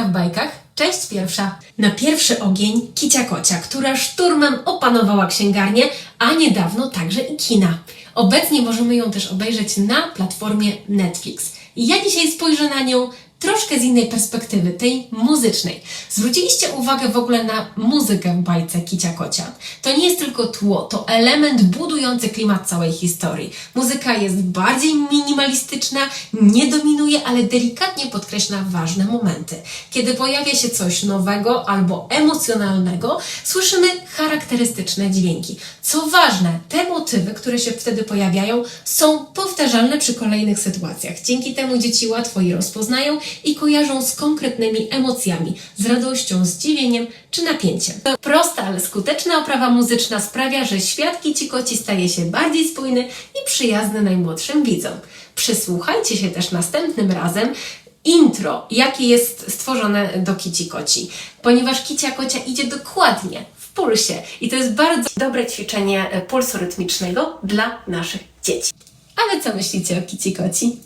Kociaczka w bajkach. Część pierwsza. Na pierwszy ogień Kicia Kocia, która szturmem opanowała księgarnię, a niedawno także i kina. Obecnie możemy ją też obejrzeć na platformie Netflix. Ja dzisiaj spojrzę na nią troszkę z innej perspektywy, tej muzycznej. Zwróciliście uwagę w ogóle na muzykę w bajce Kicia Kocia. To nie jest tylko tło, to element budujący klimat całej historii. Muzyka jest bardziej minimalistyczna, nie dominuje, ale delikatnie podkreśla ważne momenty. Kiedy pojawia się coś nowego albo emocjonalnego, słyszymy charakterystyczne dźwięki. Co ważne, te motywy, które się wtedy pojawiają, są powtarzalne przy kolejnych sytuacjach. Dzięki temu dzieci łatwo je rozpoznają i kojarzą z konkretnymi emocjami, z radością, zdziwieniem czy napięciem. To prosta, ale skuteczna oprawa muzyczna sprawia, że świat Kici Koci staje się bardziej spójny i przyjazny najmłodszym widzom. Przysłuchajcie się też następnym razem intro, jakie jest stworzone do Kici Koci, ponieważ Kicia Kocia idzie dokładnie w pulsie i to jest bardzo dobre ćwiczenie pulsu rytmicznego dla naszych dzieci. A Wy co myślicie o Kici Koci?